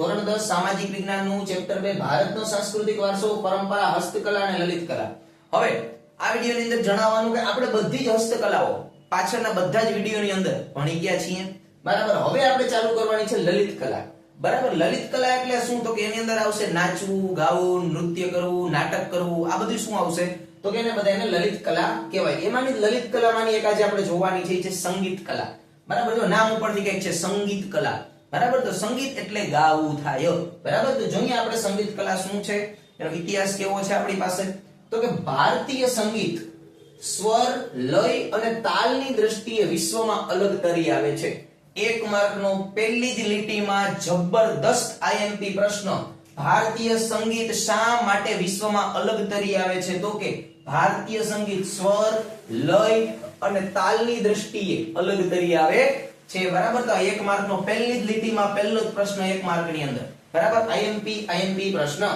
ધોરણ દસ સામાજિક વિજ્ઞાનનું ચેપ્ટર બે, ભારતનો સાંસ્કૃતિક વારસો, પરંપરા, હસ્તકલા અને લલિત કલા. હવે, આ વિડિયોની અંદર જણાવવાનું કે આપણે બધી જ હસ્તકલાઓ, પાછળના બધા જ વિડિયોની અંદર ભણી ગયા છીએ. બરાબર? હવે આપણે ચાલુ કરવાની છે લલિત કલા. બરાબર? લલિત કલા એટલે શું? તો કે એની અંદર આવશે નાચવું, ગાવું, નૃત્ય કરવું, નાટક કરવું, આ બધું શું આવશે? તો કે એને બધા એને લલિત કલા કહેવાય. એમાંની લલિત કલામાંની એક આજે આપણે જોવાની છે છે સંગીત કલા. બરાબર? જો નામ ઉપરથી કંઈક છે, સંગીત કલા. બરાબર? તો સંગીત એટલે ગાવું થાય. બરાબર? તો જોઈએ આપણે સંગીત કલા શું છે? એનો ઇતિહાસ કેવો છે આપણી પાસે? તો કે ભારતીય સંગીત સ્વર, લય અને તાલની દ્રષ્ટિએ વિશ્વમાં અલગ તરી આવે છે. એક માર્કનો પહેલી જ લીટીમાં જબરદસ્ત આઈએમપી પ્રશ્ન. ભારતીય સંગીત શા માટે વિશ્વમાં અલગ તરી આવે છે? તો કે ભારતીય સંગીત સ્વર, લય અને તાલની દ્રષ્ટિએ અલગ તરી આવે છે બરાબર તો એક માર્કનો પહેલી જ લીટીમાં પહેલો જ પ્રશ્ન એક માર્કની અંદર. બરાબર? આઈએમપી આઈએમપી પ્રશ્ન.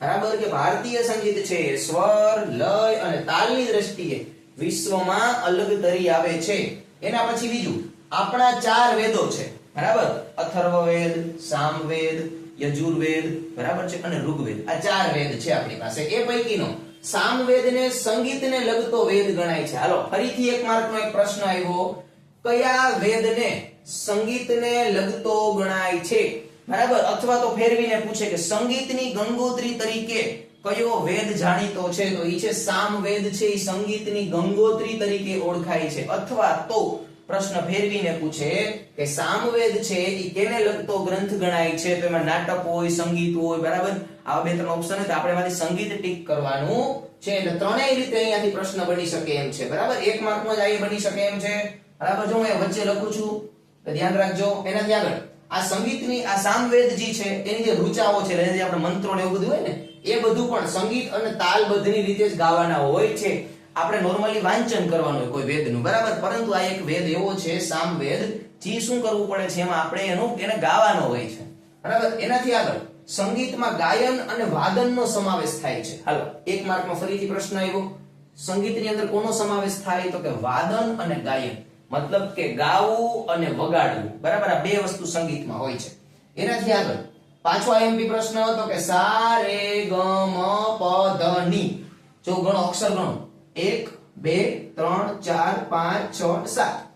બરાબર કે ભારતીય સંગીત છે સ્વર, લય અને તાલની દ્રષ્ટિએ વિશ્વમાં અલગ તરી આવે છે. એના પછી બીજું, આપણા ચાર વેદો છે. બરાબર? અથર્વવેદ, સામવેદ, યજુર્વેદ, બરાબર છે? અને ઋગ્વેદ. આ ચાર વેદ છે આપણી પાસે. એ પૈકીનો સામવેદને સંગીતને લગતો વેદ ગણાય છે. હાલો, ફરીથી એક માર્કનો એક પ્રશ્ન આવ્યો. કયા વેદને સંગીતને લગતો ગણાય છે? બરાબર? અથવા તો ફેરવીને પૂછે કે સંગીતની ગંગોત્રી તરીકે કયો વેદ જાણીતો છે? તો એ છે સામવેદ છે એ સંગીતની ગંગોત્રી તરીકે ઓળખાય છે. અથવા તો પ્રશ્ન ફેરવીને પૂછે કે સામવેદ છે એ કેને લગતો ગ્રંથ ગણાય છે? તો એમાં નાટક હોય, સંગીત હોય, બરાબર? આવા બે ત્રણ ઓપ્શન હોય તો આપણે એમાંથી સંગીત ટીક કરવાનું છે. એટલે ત્રણેય રીતે અહીંયાથી પ્રશ્ન બની શકે એમ છે. બરાબર? એક માર્કમાં જ આ બની શકે એમ છે. બરાબર જો હું વચ્ચે લખું છું. ધ્યાન રાખજો. એનાથી આગળ, આ સંગીતની આ સામવેદજી છે, એની જે રૂચાઓ છે એટલે જે આપણે મંત્રો ને એવું બધું હોય ને, એ બધું પણ સંગીત અને તાલબદ્ધની રીતે જ ગાવાના હોય છે. આપણે નોર્મલી વાંચન કરવાનું હોય કોઈ વેદનું, બરાબર? પરંતુ આ એક વેદ એવો છે, સામવેદ, જે શું કરવું પડે છે એમાં આપણે એનું, એને ગાવાનો હોય છે. બરાબર? એનાથી આગળ, સંગીતમાં ગાયન અને વાદનનો સમાવેશ થાય છે. હાલો, એક માર્કમાં ફરીથી પ્રશ્ન આવ્યો. સંગીતની અંદર કોનો સમાવેશ થાય? તો કે વાદન અને ગાયન. મતલબ કે ગાવું અને વગાડવું. બરાબર? આ બે વસ્તુ સંગીતમાં હોય છે. એનાથી આગળ. પાછો આઈએમપી પ્રશ્ન હતો કે સા રે ગ મ પ ધ ની જો ગણો, અક્ષર ગણો. એક, બે, ત્રણ, ચાર, પાંચ, છ, સાત.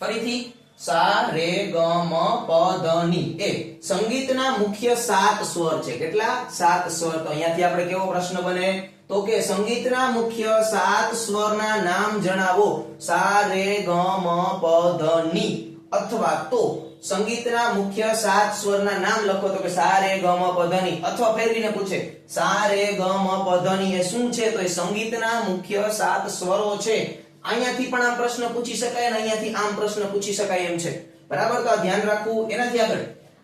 ફરીથી સા રે ગ મ પ ધ એ સંગીતના મુખ્ય સાત સ્વર છે. કેટલા? સાત સ્વર. તો અહીંયાથી આપણે કેવો પ્રશ્ન બને? તો કે સંગીતના મુખ્ય સાત સ્વરના નામ જણાવો. સા રે ગ મ પ ધ ની. અથવા તો સંગીતના મુખ્ય સાત સ્વરના નામ લખો તો કે સા રે ગ મ પ ધ ની. અથવા ફેરવીને પૂછે સા રે ગ મ પ ધ ની એ શું છે? તો એ સંગીતના મુખ્ય સાત સ્વરો છે. અહીંયાથી પણ આમ પ્રશ્ન પૂછી શકાય અને અહીંયાથી આમ પ્રશ્ન પૂછી શકાય એમ છે. બરાબર? તો આ ધ્યાન રાખવું. એનાથી આગળ.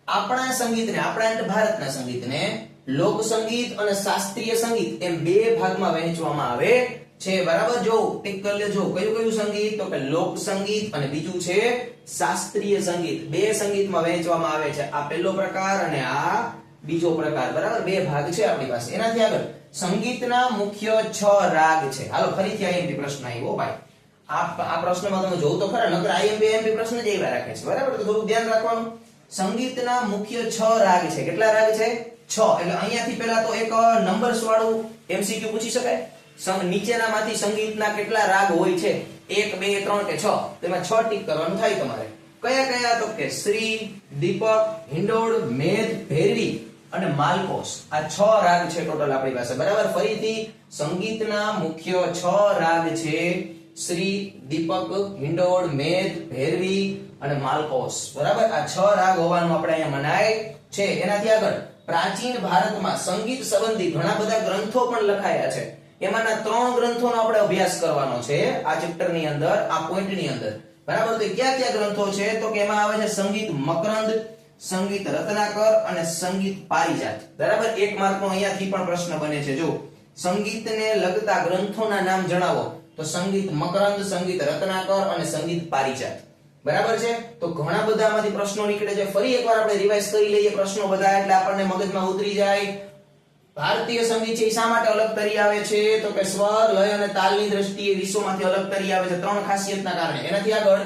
આપણા સંગીતને, આપણા ભારતના સંગીતને લોક સંગીત અને શાસ્ત્રીય સંગીત એમ બે ભાગમાં વહેંચવામાં આવે છે. બરાબર? જો ટિક કરી લેજો. કયું કયું સંગીત? તો કે લોક સંગીત અને બીજું છે શાસ્ત્રીય સંગીત. બે સંગીતમાં વહેંચવામાં આવે છે. આ પહેલો પ્રકાર અને આ બીજો પ્રકાર. બરાબર? બે ભાગ છે આપણી પાસે. એનાથી આગળ. સંગીતના મુખ્ય છ રાગ છે. હાલો, ફરીથી આઈએમપી પ્રશ્ન આવ્યો ભાઈ. આ આ પ્રશ્નમાં તમે જોવું તો ખરા, નકર આઈએમપી આઈએમપી પ્રશ્ન જ એવા રાખે છે. બરાબર? તો થોડું ધ્યાન રાખવાનું. સંગીતના મુખ્ય છ રાગ છે. કેટલા રાગ છે? છ. એટલે અહીંયાથી પહેલા તો એક નંબર્સ વાળું એમસીક્યુ પૂછી શકાય. નીચેનામાંથી સંગીતના કેટલા રાગ હોય છે? એક, બે, ત્રણ કે છ. તેમાં છ ટીક કરવાનું થાય તમારે. કયા કયા? તો કે શ્રી, દીપક, હિંડોળ, મેધ, ભેરડી અને માલકોસ આ છ રાગ છે ટોટલ આપણી પાસે. બરાબર? ફરીથી સંગીતના મુખ્ય છ રાગ છે શ્રી, દીપક, હિંડોળ, મેધ ભેરવી અને માલકોસ બરાબર? આ છ રાગ હોવાનું આપણે અહીંયા મનાય છે. એનાથી આગળ પ્રાચીન ભારતમાં સંગીત સંબંધી ઘણા બધા ગ્રંથો પણ લખાયા છે. એમાંના ત્રણ ગ્રંથોનો આપણે અભ્યાસ કરવાનો છે આ ચેપ્ટરની અંદર, આ પોઈન્ટની અંદર. બરાબર? તો કયા કયા ગ્રંથો છે? તો કે એમાં આવે છે સંગીત મકરંદ, સંગીત રત્નાકર અને સંગીત પારિજાત. બરાબર? એક માર્કનો અહીંયાથી પણ પ્રશ્ન બને છે. જો સંગીતને લગતા ગ્રંથોના નામ જણાવો. તો સંગીત મકરંદ, સંગીત રત્નાકર અને સંગીત પારિજાત. બરાબર છે? તો ઘણા બધા આમાંથી પ્રશ્નો નીકળે છે. ફરી એકવાર આપણે રિવાઇઝ કરી લઈએ પ્રશ્નો બધા, એટલે આપણને મગજમાં ઉતરી જાય. ભારતીય સંગીત છે એ શા માટે અલગ તરી આવે છે? તો કે સ્વર, લય અને તાલની દ્રષ્ટિએ વિશ્વમાંથી અલગ તરી આવે છે. ત્રણ ખાસિયતના કારણે. એનાથી આગળ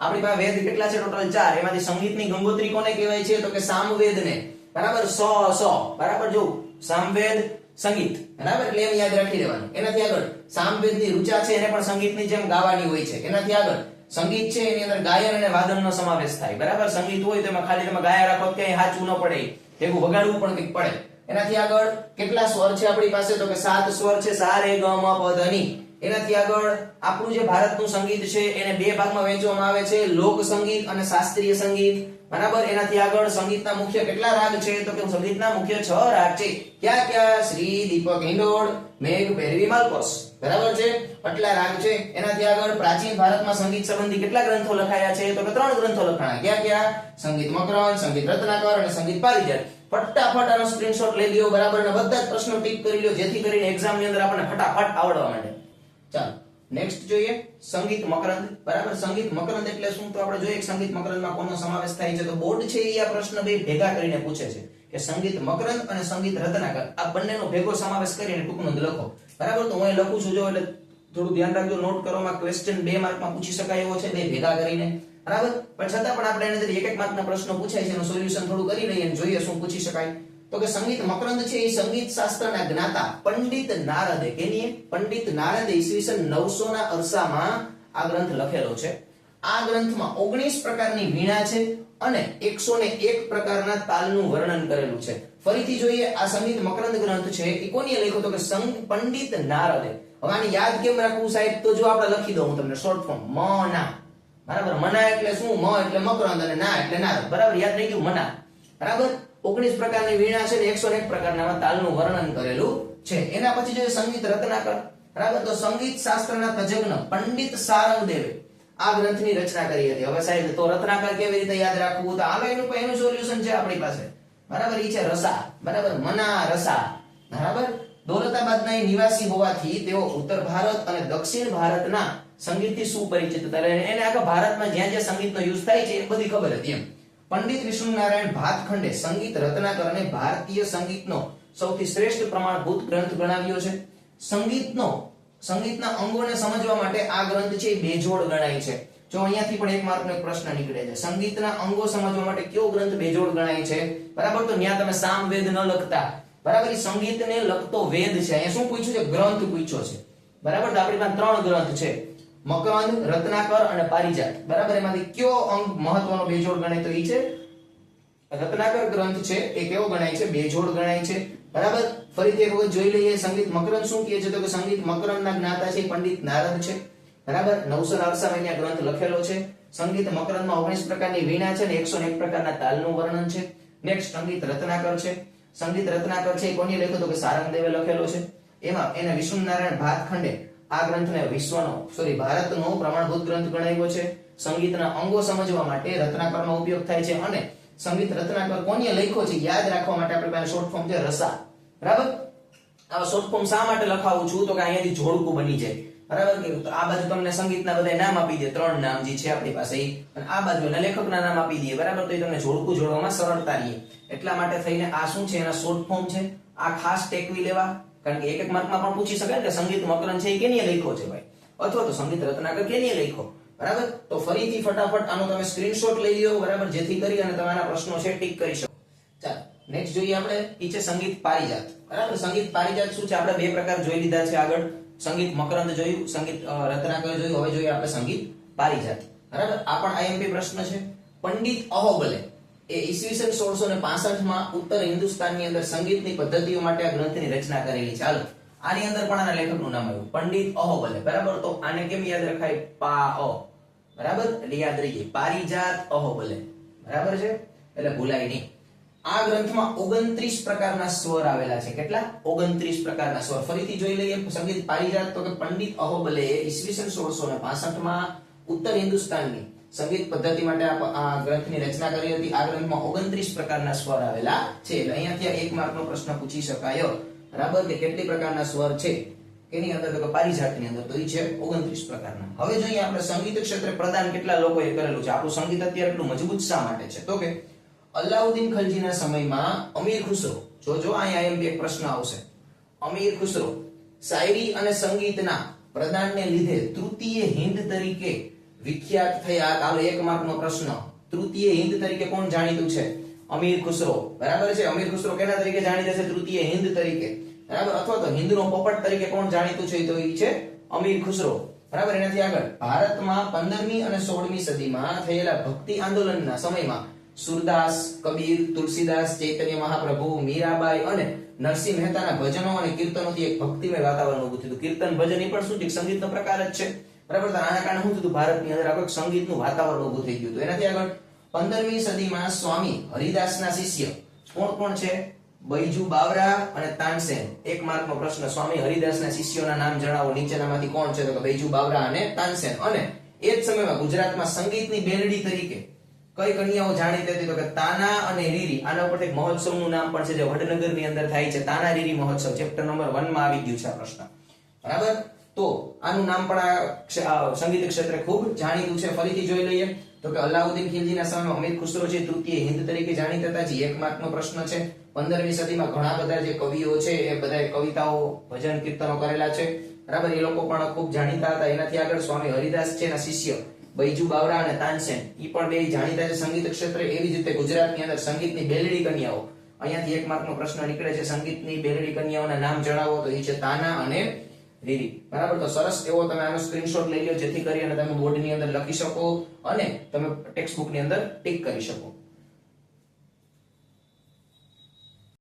આપણી પાસે વેદ કેટલા છે ટોટલ ચાર. એમાંથી સંગીતની ગંગોત્રી કોને કહેવાય છે? તો કે સામવેદને. બરાબર? સ સ. બરાબર? જો, સામવેદ સંગીત. બરાબર? એટલે એમ યાદ રાખી દેવાનું એનાથી આગળ સામવેદની ઋચા છે, એને પણ સંગીતની જેમ ગાવાની હોય છે. એનાથી આગળ સંગીત છે, એની અંદર ગાયન અને વાદનનો સમાવેશ થાય. બરાબર? સંગીત હોય તો એમાં ખાલી તમે ગાયા રાખો, ક્યાંય સાચું ન પડે. ભેગું વગાડવું પણ કંઈક પડે. એનાથી આગળ કેટલા સ્વર છે આપણી પાસે? તો કે સાત સ્વર છે સા રે ગ મ પ ધ એનાથી આગળ આપણું જે ભારતનું સંગીત છે, એને બે ભાગમાં વહેંચવામાં આવે છે. લોક સંગીત અને શાસ્ત્રીય સંગીત. બરાબર? એનાથી આગળ સંગીતના મુખ્ય કેટલા રાગ છે? તો કે સંગીતના મુખ્ય છ રાગ છે. ક્યાં ક્યાં? શ્રી, દીપક, હિંડોળ, મેઘ, ભૈરવી, માલકોસ. બરાબર છે? આટલા રાગ છે. એનાથી આગળ પ્રાચીન ભારતમાં સંગીત સંબંધી કેટલા ગ્રંથો લખાયા છે? તો કે ત્રણ ગ્રંથો લખાણા. ક્યાં ક્યાં? સંગીત મકરણ સંગીત રત્નાકર અને સંગીત પારિજાત ફટાફટ આનો સ્ક્રીનશોટ લઈ લ્યો. બરાબર? અને બધા જ પ્રશ્નો ટીક કરી લ્યો, જેથી કરીને એક્ઝામની અંદર આપણને ફટાફટ આવડવા માંડે. ચાલો નેક્સ્ટ જોઈએ સંગીત મકરંદ. બરાબર? સંગીત મકરંદ એટલે શું? તો આપણે જોઈએ સંગીત મકરંદમાં કોનો સમાવેશ થાય છે? તો બોર્ડ છે એ આ પ્રશ્ન બે ભેગા કરીને પૂછે છે કે સંગીત મકરંદ અને સંગીત રત્નાકર, આ બંનેનો ભેગો સમાવેશ કરીને ટૂંકમાં લખો. બરાબર? તો હું અહીં લખું છું, જો એટલે થોડું ધ્યાન રાખજો નોટ કરવામાં ક્વેશ્ચન બે માર્કમાં પૂછી શકાય એવો છે, બે ભેગા કરીને. બરાબર? પણ છતાં પણ આપણે એની અંદર એક એક માર્કના પ્રશ્નો પૂછાય છે, એનું સોલ્યુશન થોડું કરી લઈએ જોઈએ શું પૂછી શકાય. તો કે સંગીત મકરંદ છે એ સંગીત શાસ્ત્રના જ્ઞાતા પંડિત નારદે કેની પંડિત નારદે ઈસવીસન 900 ના અરસામાં આ ગ્રંથ લખેલો છે. આ ગ્રંથમાં 19 પ્રકારની વીણા છે અને 101 પ્રકારના તાલનું વર્ણન કરેલું છે. ફરીથી જોઈએ આ સંગીત મકરંદ ગ્રંથ છે એ કોની લખ્યો તો કે સંગ પંડિત નારદે. હવે આને યાદ કેમ રાખવું સાહેબ? તો જો આપણે લખી દઉં હું તમને શોર્ટ ફોર્મ ના બરાબર? મના એટલે શું? મ એટલે મકરંદ અને ના એટલે નારદ. બરાબર? યાદ રહી ગયું? મના. બરાબર? 19 પ્રકારની વીણા છે ને 101 પ્રકારના તાલનું વર્ણન કરેલું છે. એના પછી જોઈએ સંગીત રત્નાકર. બરાબર? તો સંગીત શાસ્ત્રના તજજ્ઞ પંડિત સારંગદેવે આ ગ્રંથની રચના કરી હતી. હવે સાહેબ, તો રત્નાકર કેવી રીતે યાદ રાખવું? તો આવે એનું પણ એનું સોલ્યુશન છે આપણી પાસે? બરાબર? ઈ છે રસા. બરાબર? મના રસા. બરાબર? દૌલતાબાદના નિવાસી હોવાથી તેઓ ઉત્તર ભારત અને દક્ષિણ ભારતના સંગીતથી સુપરિચિત હતા. એને આખા ભારતમાં જ્યાં જ્યાં સંગીતનો યુઝ થાય છે, એ બધી ખબર હતી એમ. પંડિત વિષ્ણુનારાયણ ભાતખંડે સંગીત રત્નાકરને ભારતીય સંગીતનો સૌથી શ્રેષ્ઠ પ્રમાણભૂત ગ્રંથ ગણાવ્યો છે. સંગીતનો, સંગીતના અંગોને સમજવા માટે આ ગ્રંથ છે એ બેજોડ ગણાય છે. જો અહીંયાથી પણ એક માર્કનો એક પ્રશ્ન નીકળે છે. સંગીતના અંગો સમજવા માટે કયો ગ્રંથ બેજોડ ગણાય છે? બરાબર? તો ત્યાં તમે સામવેદ ન લખતા. બરાબર? એ સંગીતને લગતો વેદ છે. અહીંયા શું પૂછ્યું છે? ગ્રંથ પૂછ્યો છે. બરાબર? તો આપણી પાસે ત્રણ ગ્રંથ છે. મકરંદ રત્નાકર અને પારિજાત. બરાબર? એમાંથી કયો અંગ મહત્વનો બેજોડ ગણાય તો એ છે? રત્નાકર ગ્રંથ છે, એ કેવો ગણાય છે? બેજોડ ગણાય છે. બરાબર? ફરીથી એક વખત જોઈ લઈએ, સંગીત મકરંદ શું કહે છે? તો કે સંગીત મકરંદના જ્ઞાતા છે, પંડિત નારદ છે. બરાબર? નવસો અડસામાં અહીંયા ગ્રંથ લખેલો છે. સંગીત મકરંદમાં ઓગણીસ પ્રકારની વીણા છે ને એકસો એક પ્રકારના તાલનું વર્ણન છે. નેક્સ્ટ સંગીત રત્નાકર છે. સંગીત રત્નાકર છે એ કોની લખ્યો તો કે સારંગદેવે લખેલો છે. એમાં, એને વિષ્ણુનારાયણ ભાતખંડે આ ગ્રંથને વિશ્વનો સોરી ભારતનો પ્રમાણભૂત ગ્રંથ ગણાવ્યો છે. સંગીતના અંગો સમજવા માટે રત્નાકરનો ઉપયોગ થાય છે અને સંગીત રત્નાકર કોને લખ્યો છે યાદ રાખવા માટે આપણી પાસે શોર્ટ ફોર્મ છે રસા. બરાબર? આવા શોર્ટ ફોર્મ શા માટે લખાવું છું? તો કે અહીંયાથી જોડકું બની જાય. બરાબર કે આ બાજુ તમને સંગીતના બધા નામ આપી દે. ત્રણ નામ જે છે આપણી પાસે. અને આ બાજુ એના લેખકના નામ આપી દઈએ બરાબર? તો એ તમને જોડકું જોડવામાં સરળતા રહે. એટલા માટે થઈને આ શું છે? એના શોર્ટ ફોર્મ છે. આ ખાસ ટેકવી લેવા. કારણ કે એક એક માર્કમાં પણ પૂછી શકાય કે સંગીત મકરંદ છે એ કેની લખ્યો છે ભાઈ? અથવા તો સંગીત રત્નાકર કેની લખ્યો બરાબર? તો ફરીથી ફટાફટ આનો તમે સ્ક્રીનશોટ લઈ લો બરાબર? જેથી કરી અને તમારા પ્રશ્નો છે ટીક કરી શકો. ચાલો નેક્સ્ટ જોઈએ આપણે, ઈ છે સંગીત પારિજાત. બરાબર? સંગીત પારિજાત શું છે? આપણે બે પ્રકાર જોઈ લીધા છે આગળ. સંગીત મકરંદ જોયું, સંગીત રત્નાકર જોયું, હવે જોઈએ આપણે સંગીત પારિજાત. બરાબર? આ પણ આઈએમપી પ્રશ્ન છે. પંડિત અહોબલે એ ઈસવીસન 1665 માં ઉત્તર હિન્દુસ્તાનની અંદર સંગીતની પદ્ધતિઓ માટે આ ગ્રંથની રચના કરેલી ચાલો આની અંદર પણ આના લેખકનું નામ આવ્યું. પંડિત અહોબલે બરાબર? તો આને કેમ યાદ રખાય? પા અ. બરાબર? એટલે યાદ રહી જાય પારિજાત અહોબલે બરાબર છે? એટલે ભૂલાય નહીં. આ ગ્રંથમાં 29 પ્રકારના સ્વર આવેલા છે. કેટલા? 29 પ્રકારના સ્વર. ફરીથી જોઈ લઈએ. સંગીત પારિજાત તો કે પંડિત અહોબલે ઈસવીસન 1665 માં ઉત્તર હિન્દુસ્તાનની. સંગીત પદ્ધતિ માટે આ ગ્રંથની રચના કરી હતી. આ ગ્રંથમાં 29 પ્રકારના સ્વર આવેલા છે. એટલે અહીંયાથી એક માર્કનો પ્રશ્ન પૂછી શકાયો. બરાબર કે કેટલી પ્રકારના સ્વર છે? એની અંદર તો કે પારિજાતની અંદર તો એ છે 29 પ્રકારના. હવે જોઈએ આપણે સંગીત ક્ષેત્રે પ્રદાન કેટલા લોકોએ કરેલું છે? આપણું સંગીત અત્યારે એટલું મજબૂત શા માટે છે? તો કે અલાઉદ્દીન ખલજીના સમયમાં અમીર ખુસરો, જો જો, અહીંયા એમ એક પ્રશ્ન આવશે. અમીર ખુસરો, શાયરી અને સંગીતના પ્રદાનને લીધે તૃતીય હિન્દ તરીકે વિખ્યાત થયા કાલે એક માર્કનો પ્રશ્ન. તૃતીય હિન્દ તરીકે કોણ જાણીતું છે? અમીર ખુસરો. બરાબર છે? અમીર ખુસરો કેના તરીકે જાણીતા છે? તૃતીય હિન્દ તરીકે. બરાબર? અથવા તો હિન્દનો પોપટ તરીકે કોણ જાણીતું છે? તો એ છે અમીર ખુસરો. બરાબર? એનાથી આગળ. ભારતમાં 15મી અને 16મી સદીમાં થયેલા ભક્તિ આંદોલનના સમયમાં સુરદાસ, કબીર, તુલસીદાસ, ચૈતન્ય મહાપ્રભુ, મીરાબાઈ અને નરસિંહ મહેતાના ભજનો અને કીર્તનોથી એક ભક્તિમય વાતાવરણ ઊભું થયું. કીર્તન ભજન એ પણ શું છે? સંગીતનો પ્રકાર જ છે. બરાબર? તો આના કારણે શું થયું? ભારતની અંદર આખું સંગીતનું વાતાવરણ ઊભું થઈ ગયું હતું. એનાથી આગળ 15મી સદીમાં સ્વામી હરિદાસના શિષ્ય કોણ કોણ છે? બૈજુ બાવરા અને તાનસેન. એક માર્કનો પ્રશ્ન. સ્વામી હરિદાસના શિષ્યોના નામ જણાવો. નીચેનામાંથી કોણ છે? તો કે બૈજુ બાવરા અને તાનસેન. અને એ જ સમયમાં ગુજરાતમાં સંગીતની બેલડી તરીકે કઈ કન્યાઓ જાણીતી હતી? તો કે તાના અને રીરી. આના ઉપર એક મહોત્સવનું નામ પણ છે, જે વડનગરની અંદર થાય છે. તાના રીરી મહોત્સવ. ચેપ્ટર નંબર 1 માં આવી ગયું છે આ પ્રશ્ન. બરાબર? તો આનું નામ પણ આ સંગીત ક્ષેત્રે ખૂબ જાણીતું છે. ફરીથી જોઈ લઈએ. તો કે અલાઉદ્દીન ખિલજીના સમયમાં અમીર ખુસરો છે તૃતીય હિન્દ તરીકે જાણીતા હતા, જે એક માર્કનો પ્રશ્ન છે. 15મી સદીમાં ઘણા બધા જે કવિઓ છે, એ બધા કવિતાઓ, ભજન, કીર્તનો કરેલા છે. બરાબર? એ લોકો પણ ખૂબ જાણીતા હતા. એનાથી આગળ સ્વામી હરિદાસ છે એના શિષ્ય બૈજુ બાવરા અને તાનસેન. એ પણ બે જાણીતા છે સંગીત ક્ષેત્રે. એવી જ રીતે ગુજરાતની અંદર સંગીતની બેલડી કન્યાઓ. અહીંયાથી એક માર્કનો પ્રશ્ન નીકળે છે. સંગીતની બેલડી કન્યાઓના નામ જણાવો તો એ છે તાના અને રીરી બરાબર? તો સરસ એવો તમે આનો સ્ક્રીનશોટ લઈ લો જેથી કરી અને તમે બોર્ડની અંદર લખી શકો અને તમે ટેક્સ્ટ બુકની અંદર ટીક કરી શકો.